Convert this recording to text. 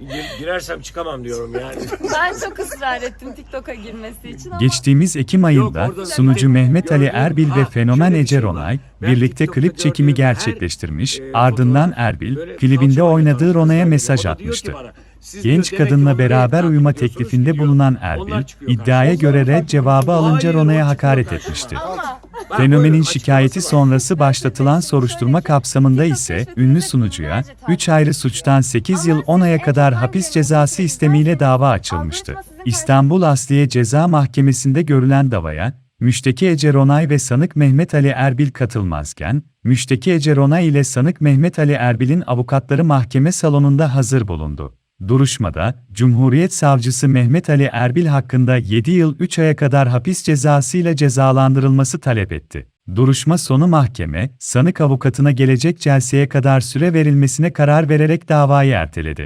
Gir- girersem çıkamam diyorum yani. Ben çok ısrar ettim TikTok'a girmesi için ama Geçtiğimiz Ekim ayında orada sunucu Mehmet Ali gördüğüm- Erbil ve Ha, fenomen şöyle bir Ece şey var. Ronay Ben birlikte TikTok'ta klip çekimi gördüğüm her, gerçekleştirmiş. e, Ardından fotoğraf Erbil böyle klibinde oynadığı Ronay'a mesaj geliyor. O da diyor ki atmıştı. bana, siz diyor Genç demek ki kadınla beraber uyuma teklifinde bulunan Onlar Erbil, çıkıyor iddiaya karşıma. göre red cevabı Hayır, alınca o Ronay'a çıkıyor hakaret karşıma. etmişti. ama Fenomenin şikayeti sonrası başlatılan soruşturma kapsamında ise ünlü sunucuya 3 ayrı suçtan 8 yıl 10 aya kadar hapis cezası istemiyle dava açılmıştı. İstanbul Asliye Ceza Mahkemesi'nde görülen davaya, müşteki Ece Ronay ve sanık Mehmet Ali Erbil katılmazken, müşteki Ece Ronay ile sanık Mehmet Ali Erbil'in avukatları mahkeme salonunda hazır bulundu. Duruşmada, Cumhuriyet Savcısı Mehmet Ali Erbil hakkında 7 yıl 3 aya kadar hapis cezasıyla cezalandırılması talep etti. Duruşma sonu mahkeme, sanık avukatına gelecek celseye kadar süre verilmesine karar vererek davayı erteledi.